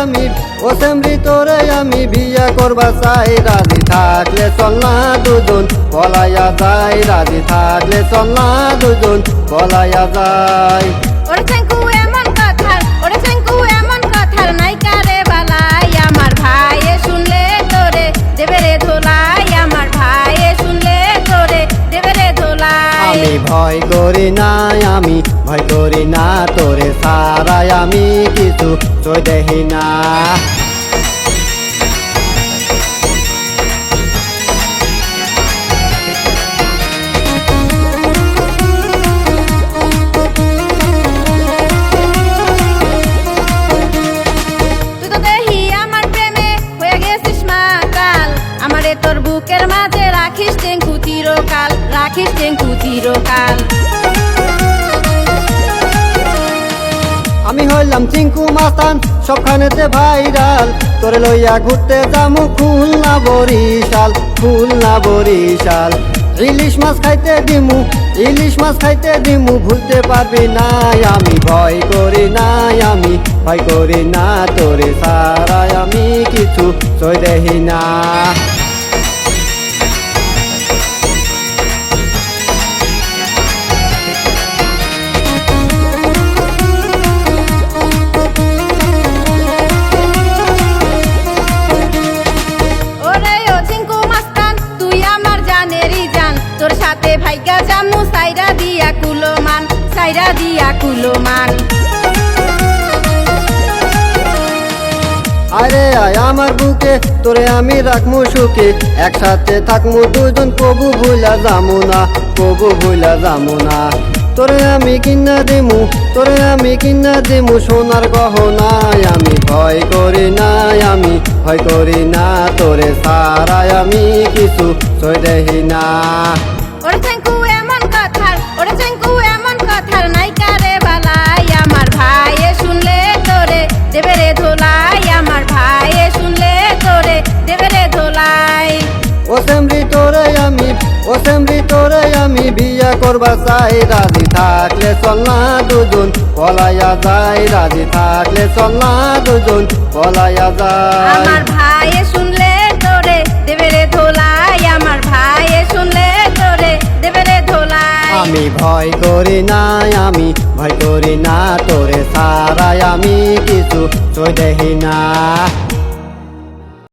ও সেমরি তোরে আমি, বিয়া করবা চাই, রাজি থাকলে চল না দুজন পলাইয়া যাই রাজি থাকলে চল না দুজন পলাইয়া যাই ভয় করি না আমি ভয় করি না তোরে সারাই আমি কিছু চই দেখি না। বুকের মাঝে রাখিস টেঙ্কু চিরকাল, রাখিস টেঙ্কু চিরকাল। আমি হইলাম চিঙ্কু মাস্তান সবখানেতে ভাইরাল। তোরে লইয়া ঘুরতে যামু খুলনা বরিশাল খুলনা বরিশাল। ইলিশ মাছ খাইতে দিমু, ইলিশ মাছ খাইতে দিমু, ভুলতে পারবি না আমি, ভয় করি না আমি, ভয় করি না তোরে সারাই আমি কিছু সই দেখি না। সাথে ভাইগা জামু, সাইরা দিয়া কুলোমান, সাইরা দিয়া কুলোমান। আরে আয় আমার বুকে, তোরে আমি রাখমু সুখে। একসাথে থাকমু দুজন কবু ভুলা যামু না কবু ভুলা যামু না। তোরে আমি কিনা দিমু, তোরে আমি কিনা দিমু, সোনার গহনায় আমি ভয় করি না, আমি ভয় করি না, তোরে সারাই আমি কিছু সই না। ওরে এমন কথার ওরে চেঙ্কু এমন কথার নাই কারে বালাই আমার ভাইয়ে শুনলে তোরে দেবে রে ধোলাই আমার ভাইয়ে শুনলে তোরে দেবে রে ধোলাই। ও সেমরি তোরে আমি ও সেমরি তোরে আমি বিয়া করবা চাই রাজি থাকলে চল না দুজন পলাইয়া যাই রাজি থাকলে চল না দুজন পলাইয়া যাই আমার ভাইয়ে শুনলে আমি ভয় করি না আমি, ভয় করি না তোরে সারাই আমি কিছু চই দেখি না।